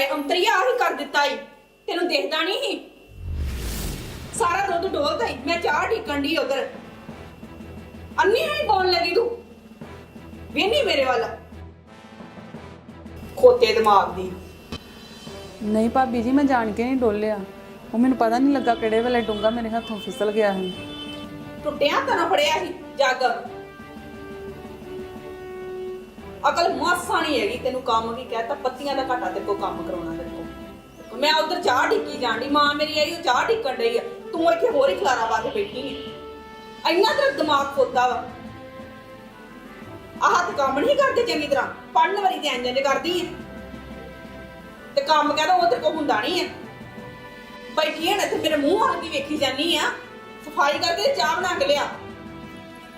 ਹਾਏ ਅੰਤਰੀਆ ਆਹੀ ਕਰ ਦਿੱਤਾ ਈ। ਤੈਨੂੰ ਦੇਖਦਾ ਨਹੀਂ ਸੀ? ਸਾਰਾ ਦੁੱਧ ਡੋਲਦਾ ਈ ਮੈਂ ਚਾਹ ਢੀਕਣ ਦੀ ਉਧਰ। ਅੰਨੀ ਹੀ ਪਾਉਣ ਲੱਗੀ ਤੂੰ? ਵੇਨੀ ਮੇਰੇ ਵੱਲ। ਖੋਤੇ ਦਿਮਾਗ ਦੀ। ਨਹੀਂ ਭਾਬੀ ਜੀ ਮੈਂ ਜਾਣ ਕੇ ਨਹੀਂ ਡੋਲਿਆ। ਉਹ ਮੈਨੂੰ ਪਤਾ ਨਹੀਂ ਲੱਗਾ ਕਿਹੜੇ ਵੇਲੇ ਡੂੰਗਾ ਮੇਰੇ ਹੱਥੋਂ ਫਿਸਲ ਗਿਆ ਸੀ। ਟੁੱਟਿਆ ਤਾਂ ਨਾ ਫੜਿਆ ਸੀ ਜੱਗ। ਅਕਲ ਮਾਸਾ ਨਹੀਂ ਹੈਗੀ ਤੈਨੂੰ ਕੰਮ ਕੀ ਕਹਿਤਾ ਪੱਤੀਆਂ ਦਾ ਘਾਟਾ ਤੇਰੇ ਕੋ ਕੰਮ ਕਰਾਉਣਾ ਤੇਰੇ ਕੋ ਮੈਂ ਉਧਰ ਚਾਹ ਢਿੱਕੀ ਜਾਂਦੀ ਮਾਂ ਮੇਰੀ ਆਈ ਉਹ ਚਾਹ ਢਿੱਕਣ ਡਈ ਆ। ਤੂੰ ਇੱਥੇ ਹੋਰ ਹੀ ਖਲਾਰਾ ਪਾ ਕੇ ਬੈਠੀ ਹੈ ਇੰਨਾ ਤੇਰਾ ਦਿਮਾਗ ਖੋਤਾ ਵਾ। ਆਹ ਹੱਥ ਕੰਮ ਨਹੀਂ ਕਰਦੇ ਚੰਗੀ ਤਰ੍ਹਾਂ ਪੜਨ ਵਾਲੀ ਤੇ ਇੰਜ ਇੰਜ ਕਰਦੀ ਹੈ ਤੇ ਕੰਮ ਕਹਿੰਦਾ ਉਹ ਤੇਰੇ ਕੋ ਹੁੰਦਾ ਨਹੀਂ ਹੈ ਬੈਠੀ ਹੈ ਨਾ ਤੇ ਮੇਰੇ ਮੂੰਹ ਵੱਲ ਦੀ ਵੇਖੀ ਜਾਨੀ ਆ। ਸਫ਼ਾਈ ਕਰਕੇ ਚਾਹ ਬਣਾ